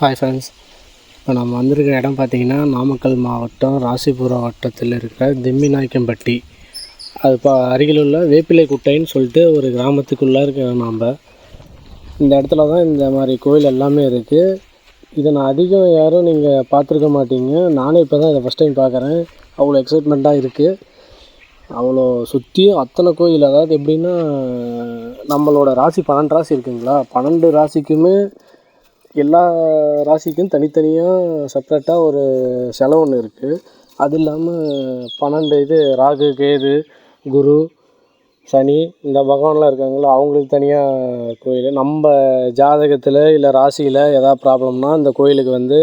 Hi friends இப்போ நம்ம வந்திருக்கிற இடம் பார்த்தீங்கன்னா நாமக்கல் மாவட்டம் ராசிபுரம் வட்டத்தில் இருக்கிற திம்மிநாயக்கம்பட்டி அது இப்போ அருகில் உள்ள வேப்பிலை குட்டைன்னு சொல்லிட்டு ஒரு கிராமத்துக்குள்ளே இருக்க நாம். இந்த இடத்துல தான் இந்த மாதிரி கோயில் எல்லாமே இருக்குது இதை நான் அதிகம் யாரும் நீங்கள் பார்த்துருக்க மாட்டீங்க. நானே இப்போ தான் இதை ஃபஸ்ட் டைம் பார்க்குறேன். அவ்வளோ எக்ஸைட்மெண்ட்டாக இருக்குது அவ்வளோ சுற்றியும் அத்தனை கோயில். அதாவது எப்படின்னா நம்மளோட ராசி பன்னெண்டு ராசி இருக்குங்களா? பன்னெண்டு ராசிக்குமே எல்லா ராசிக்கும் தனித்தனியாக செப்ரேட்டாக ஒரு சிலை ஒன்று இருக்குது அது இல்லாமல் பன்னெண்டு இது ராகு கேது குரு சனி இந்த பகவான்லாம் இருக்காங்களா அவங்களுக்கு தனியாக கோயில். நம்ம ஜாதகத்தில் இல்லை ராசியில் எதாவது ப்ராப்ளம்னா அந்த கோயிலுக்கு வந்து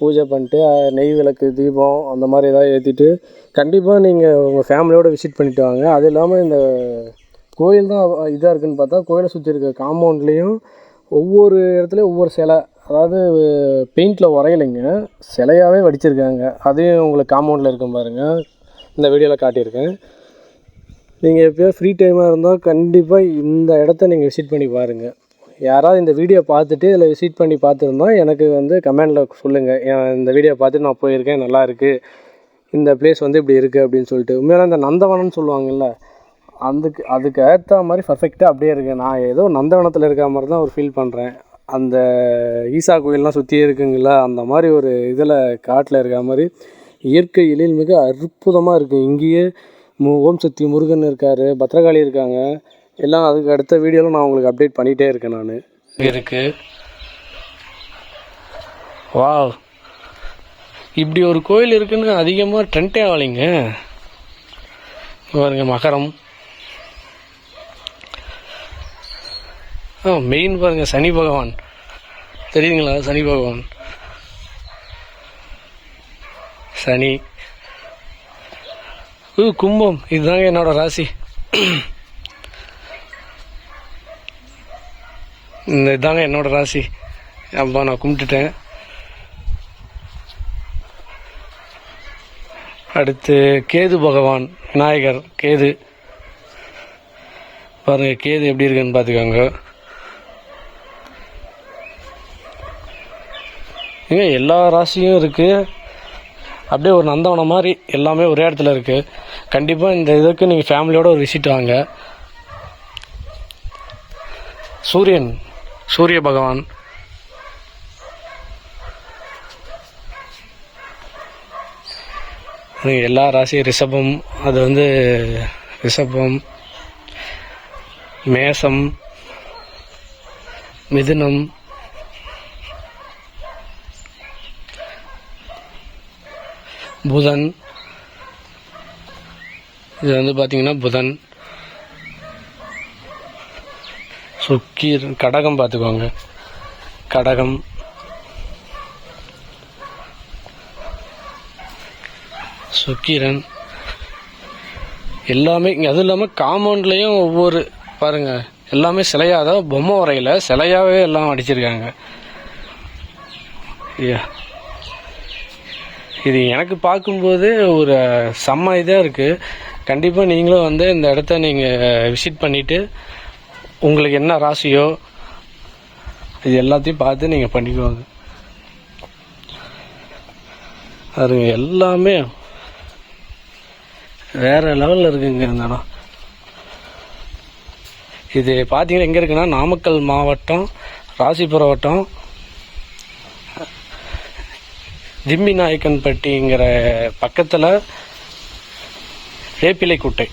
பூஜை பண்ணிட்டு நெய் விளக்கு தீபம் அந்த மாதிரி ஏதாவது ஏற்றிட்டு கண்டிப்பாக நீங்கள் உங்கள் ஃபேமிலியோடு விசிட் பண்ணிட்டு வாங்க. அது இல்லாமல் இந்த கோயில் தான் இதாக இருக்குதுன்னு பார்த்தா கோயிலை சுற்றி இருக்க காம்பவுண்ட்லேயும் ஒவ்வொரு இடத்துலையும் ஒவ்வொரு சிலை. அதாவது பெயிண்டில் உரையலைங்க. சிலையாகவே வடிச்சிருக்காங்க. அதையும் உங்களுக்கு காம்பவுண்டில் இருக்கும் பாருங்கள் இந்த வீடியோவில் காட்டியிருக்கேன். நீங்கள் எப்போயோ ஃப்ரீ டைமாக இருந்தால் கண்டிப்பாக இந்த இடத்த நீங்கள் விசிட் பண்ணி பாருங்கள் யாராவது இந்த வீடியோ பார்த்துட்டு இதில் விசிட் பண்ணி பார்த்துருந்தா எனக்கு வந்து கமெண்டில் சொல்லுங்கள் இந்த வீடியோ பார்த்துட்டு நான் போயிருக்கேன் நல்லா இருக்குது இந்த பிளேஸ் வந்து இப்படி இருக்குது அப்படின்னு சொல்லிட்டு. உண்மையில இந்த நந்தவனம்னு சொல்லுவாங்கல்ல அதுக்கு அதுக்கு ஏற்ற மாதிரி பர்ஃபெக்டாக அப்படியே இருக்குது நான் ஏதோ நந்தவனத்தில் இருக்கிற மாதிரி தான் ஒரு ஃபீல் பண்ணுறேன் அந்த ஈசா கோயிலெலாம் சுற்றியே இருக்குங்களா அந்த மாதிரி ஒரு இதில் காட்டில் இருக்கிற மாதிரி இயற்கை எழில் மிக அற்புதமாக இருக்குது இங்கேயே மு ஓம் சக்தி முருகன் இருக்கார் பத்ரகாளி இருக்காங்க. எல்லாம் அதுக்கு அடுத்த வீடியோவில் நான் உங்களுக்கு அப்டேட் பண்ணிகிட்டே இருக்கேன் நான். இருக்குது வாவ். இப்படி ஒரு கோயில் இருக்குன்னு அதிகமாக ட்ரெண்டே ஆகலைங்க. பாருங்க மகரம். மெயின் பாருங்கள் சனி பகவான். தெரியுதுங்களா சனி பகவான்? சனி. ஊ கும்பம். இதுதாங்க என்னோட ராசி. இந்த இதாங்க என்னோட ராசி. அப்பா நான் கும்பிட்டுட்டேன். அடுத்து கேது பகவான் விநாயகர் கேது. பாருங்கள் கேது எப்படி இருக்குன்னு பார்த்துக்கோங்க. ஏங்க எல்லா ராசியும் இருக்குது அப்படியே ஒரு நந்தவனம் மாதிரி எல்லாமே ஒரே இடத்துல இருக்குது கண்டிப்பாக இந்த இதுக்கு நீங்கள் ஃபேமிலியோட ஒரு விசிட் வாங்க. சூரியன் சூரிய பகவான். எல்லா ராசியும் ரிஷபம் அது வந்து ரிஷபம் மேசம் மிதுனம் புதன். இது வந்து பார்த்தீங்கன்னா புதன். சுக்கீர் கடகம் பார்த்துக்கோங்க கடகம். சுக்கிரன். எல்லாமே இங்கே அதுவும் இல்லாமல் காம்பவுண்ட்லேயும் ஒவ்வொரு பாருங்க எல்லாமே சிலையாக தான் பொம்மை வரையில் சிலையாகவே எல்லாம் அடிச்சிருக்காங்க. ஐயா. இது எனக்கு பார்க்கும்போது ஒரு செம்ம இதாக இருக்குது கண்டிப்பாக நீங்களும் வந்து இந்த இடத்த நீங்கள் விசிட் பண்ணிவிட்டு உங்களுக்கு என்ன ராசியோ இது எல்லாத்தையும் பார்த்து நீங்கள் பண்ணிக்குவாங்க அது எல்லாமே வேறு லெவலில் இருக்குங்க இந்த இடம். இது பார்த்தீங்கன்னா எங்கே இருக்குன்னா நாமக்கல் மாவட்டம் ராசிபுரம் வட்டம். ஜிம்மி நாயக்கன்பட்டிங்கிற பக்கத்தில் வேப்பிலை குட்டை.